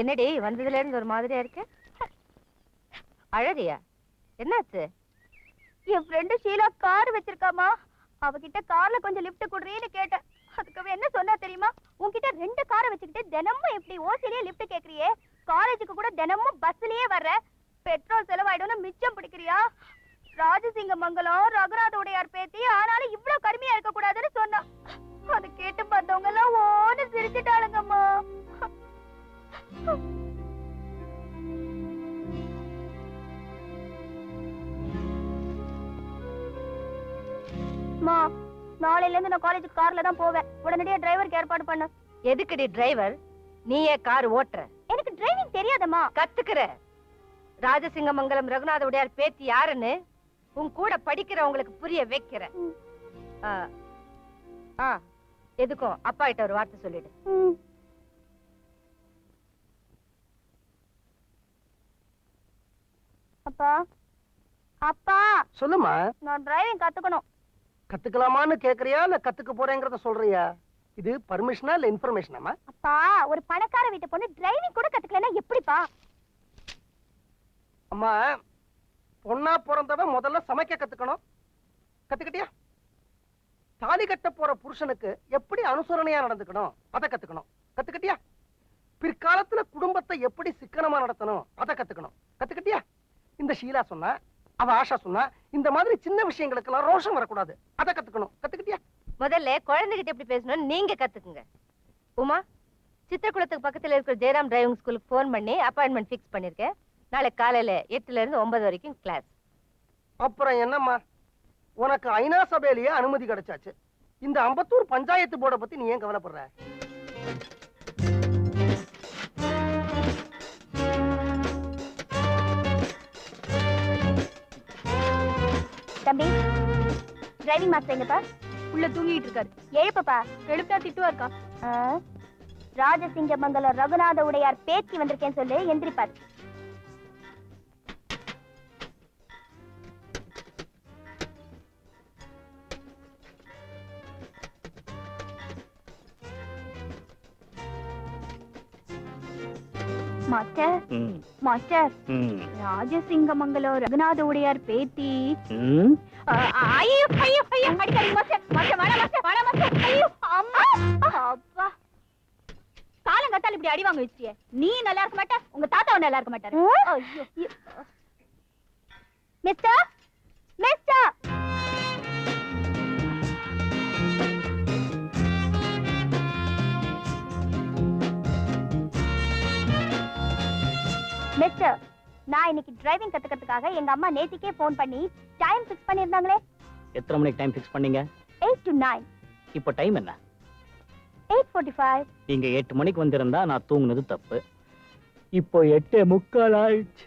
என்னடி வந்ததுல இருந்து ஒரு மாதிரியா இருக்கு? அழறியா என்னாச்சு? என் ஃப்ரெண்டு ஷீலா கார் வச்சிருக்காமா? அவகிட்ட கார்ல கொஞ்சம் லிஃப்ட் குடுறீன்னு கேட்டேன். அதுக்கு என்ன சொன்னா தெரியுமா? உன்கிட்ட ரெண்டு காரை வச்சுக்கிட்டு தினமும் இப்படி ஓசிலேயே லிஃப்ட் கேக்குறியே. காலேஜுக்கு கூட தினமும் பஸ்லயே வர்ற. பெட்ரோல் செலவாயிடும்னு மிச்சம் பிடிக்கிறியா? ராஜசிங்க மங்கலம் ரகுநாத மா நாளையில இருந்து நான் காலேஜுக்கு கார்ல தான் போவேன். உடனடியா டிரைவருக்கு ஏற்பாடு பண்ணு. எதுக்குடி டிரைவர் நீயே கார் ஓட்டுற. எனக்கு டிரைவிங் தெரியாதம்மா. கத்துக்கிற. ராஜசிங்கமங்கலம் ரகுநாத உடையார் பேத்தி யாருன்னு உன் கூட படிக்கிறவங்களுக்கு புரிய வைக்கிற. ஆ எதுக்கும்? அப்பா கிட்ட ஒரு வார்த்தை சொல்லிடு. அப்பா அப்பா. சொல்லுமா நான் டிரைவிங் கத்துக்கணும். கத்துக்கலாமான்னு கேக்குறியா இல்ல கத்துக்க போறேங்கிறத சொல்றியா? இது பர்மிஷனா இல்ல இன்ஃபர்மேஷனாமா அப்பா ஒரு பணக்கார வீட்டு பொண்ணு டிரைவிங் கூட கத்துக்கலன்னா எப்படிப்பா? அம்மா பொண்ணா பிறந்தவன் முதல்ல சமைக்க கத்துக்கணும். கத்துக்கிட்டியா? தாலி கட்ட போற புருஷனுக்கு எப்படி அனுசரணையா நடந்துக்கணும்? அதை கத்துக்கணும். கத்துக்கிட்டியா? பிற்காலத்துல குடும்பத்தை எப்படி சிக்கனமா நடத்தணும்? அதை கத்துக்கணும். கத்துக்கிட்டியா? இந்த ஷீலா சொன்னா அவ ஆஷா சொன்னா இந்த மாதிரி சின்ன விஷயங்களுக்கெல்லாம் ரோஷம் வரக்கூடாது. அதை கத்துக்கணும். கத்துக்கிட்டியா? முதல்ல குழந்தைகிட்ட எப்படி பேசணும்னு நீங்க கத்துக்குங்க. உமா சித்திரகுளத்துக்கு பக்கத்துல இருக்கிற ஜெயராம் டிரைவிங் ஸ்கூலுக்கு ஃபோன் பண்ணி அப்பாயின்மெண்ட் ஃபிக்ஸ் பண்ணிருக்கேன். நாளை காலையில எட்டுல இருந்து ஒன்பது வரைக்கும் கிளாஸ் அப்புறம் என்னம்மா? உனக்கு ஐநா சபையிலேயே அனுமதி கிடைச்சாச்சு. இந்த அம்பத்தூர் பஞ்சாயத்து போர்டை பத்தி நீ ஏன் கவலைப்படுற? தம்பி. டிரைவிங் மாஸ்டர் எங்கப்பா உள்ள தூங்கிட்டு இருக்காரு. எழுப்பப்பா எழுப்பா திட்டுவா இருக்கா? ராஜசிங்கமங்கலம் ரகுநாத உடையார் பேத்தி வந்திருக்கேன்னு சொல்லு எந்திரிப்பாரு. மாஸ்டர். மாஸ்டர். ராஜசிங்கமங்கலம் ரகுநாத உடையார் பேத்தி ஐயோ ஐயோ மாஸ்டர். மாஸ்டர் வேணாம் மாஸ்டர் வேணாம் மாஸ்டர். ஐயோ அம்மா. அப்பா. காலங்கத்தால இப்படி அடி வாங்க வச்சிட்டியே. நீ நல்லா இருக்க மாட்ட உங்க தாத்தாவும் நல்லா இருக்க மாட்டாரு. ஐயோ. மிஸ்டர். மிஸ்டர் நான் இன்னைக்கு டிரைவிங் கத்துக்கிறதுக்காக எங்க அம்மா நேத்திக்கே ஃபோன் பண்ணி டைம் ஃபிக்ஸ் பண்ணியிருந்தாங்களே. எத்தனை மணிக்கு டைம் ஃபிக்ஸ் பண்ணீங்க? எயிட் டு நைன் இப்போ டைம் என்ன? எயிட் ஃபோர்ட்டி ஃபைவ் நீங்க எட்டு மணிக்கு வந்திருந்தா நான் தூங்குனது தப்பு. இப்போ எட்டு முக்கால் ஆயிடுச்சு.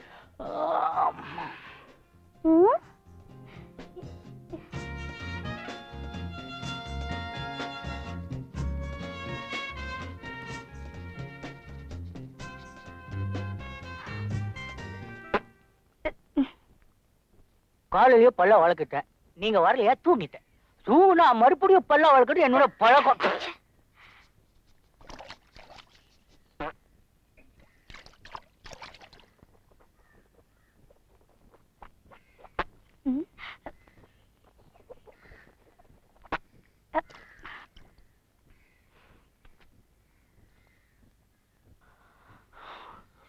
காலையிலயே பல்ல வளர்க்கிட்டேன் நீங்க வரலையா? தூங்கிட்டேன். தூங்குனா மறுபடியும் பல்ல வளர்க்கறது என்னோட பழக்கம்.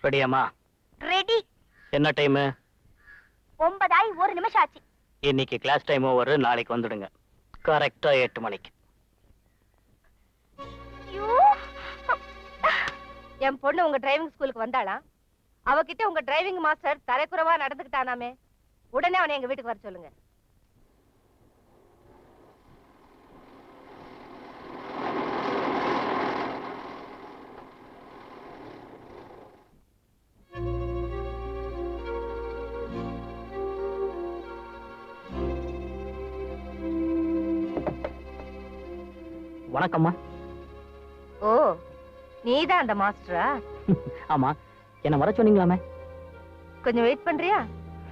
ரெடியாம்மா ரெடி என்ன டைமு ஒன்பதாய் ஒரு நிமிஷம் ஆச்சு இன்னைக்கு கிளாஸ் டைம் ஓவர் நாளைக்கு வந்துடுங்க. கரெக்டா எட்டு மணிக்கு. என் பொண்ணு உங்க டிரைவிங் ஸ்கூலுக்கு வந்தாளா? அவகிட்ட உங்க டிரைவிங் மாஸ்டர் தரைக்குறவா நடந்துக்கிட்டானாமே. உடனே அவனை எங்க வீட்டுக்கு வர சொல்லுங்க. வணக்கம்மா. ஓ நீதான் அந்த மாஸ்டரா? ஆமா என்ன வர சொன்னீங்களாமே? கொஞ்சம் வெயிட் பண்றியா?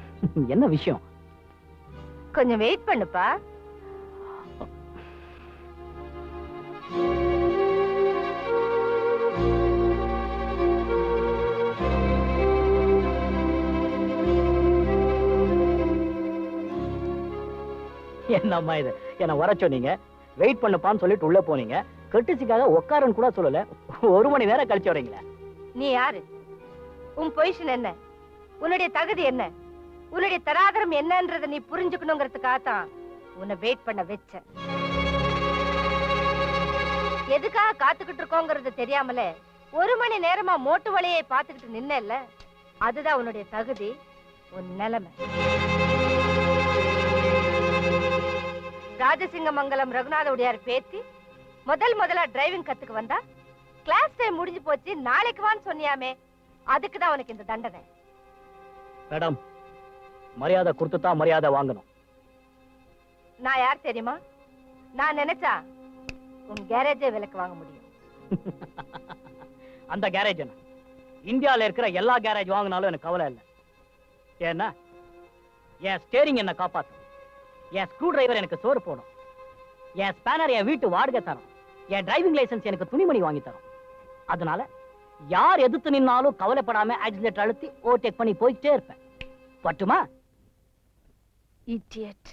என்ன விஷயம்? கொஞ்சம் வெயிட் பண்ணுப்பா. என்ன அம்மா இது? என்ன வர சொன்னீங்க? வெயிட் பண்ணப்பான்னு சொல்லிட்டு உள்ள போனீங்க. கட்டுச்சிக்காக உட்காருன்னு கூட சொல்லல. ஒரு மணி நேரம் கழிச்சு வரீங்களே. நீ யாரு? உன் பொசிஷன் என்ன? உன்னுடைய தகுதி என்ன? உன்னுடைய தராதரம் என்னன்றத நீ புரிஞ்சுக்கணுங்கிறதுக்காக தான் உன்னை வெயிட் பண்ண வச்ச எதுக்காக காத்துக்கிட்டு இருக்கோங்கிறது தெரியாமலே ஒரு மணி நேரமா மோட்டு வழியை பார்த்துக்கிட்டு நின்னல்ல அதுதான் உன்னுடைய தகுதி உன் நிலைமை. ராஜசிங்கமங்கலம் ரகுநாத உடையார் பேத்தி முதல் முதலா டிரைவிங் கத்துக்க வந்தா கிளாஸ் டைம் முடிஞ்சு போச்சு நாளைக்கு வான்னு சொன்னியாமே அதுக்கு தான் உனக்கு இந்த தண்டனை. மேடம் மரியாதை கொடுத்து தான் மரியாதை வாங்கணும். நான் யார் தெரியுமா? நான் நினைச்சா உன் கேரேஜே விலைக்கு வாங்க முடியும். அந்த கேரேஜ் என்ன? இந்தியால இருக்கிற எல்லா கேரேஜ் வாங்கினாலும் எனக்கு கவலை இல்லை. ஏன்னா என் ஸ்டேரிங் என்ன காப்பாத்தும். என் ஸ்க்ரூ டிரைவர் எனக்கு சோறு போடும். என் ஸ்பேனர் என் வீட்டு வாடகை தரும். என் டிரைவிங் லைசென்ஸ் எனக்கு துணிமணி வாங்கி தரும். அதனால யார் எதிர்த்து நின்னாலும் கவலைப்படாம ஆக்சிலேட்டர் அழுத்தி ஓவர்டேக் பண்ணி போயிட்டே இருப்பேன். பட்டுமா? இடியட்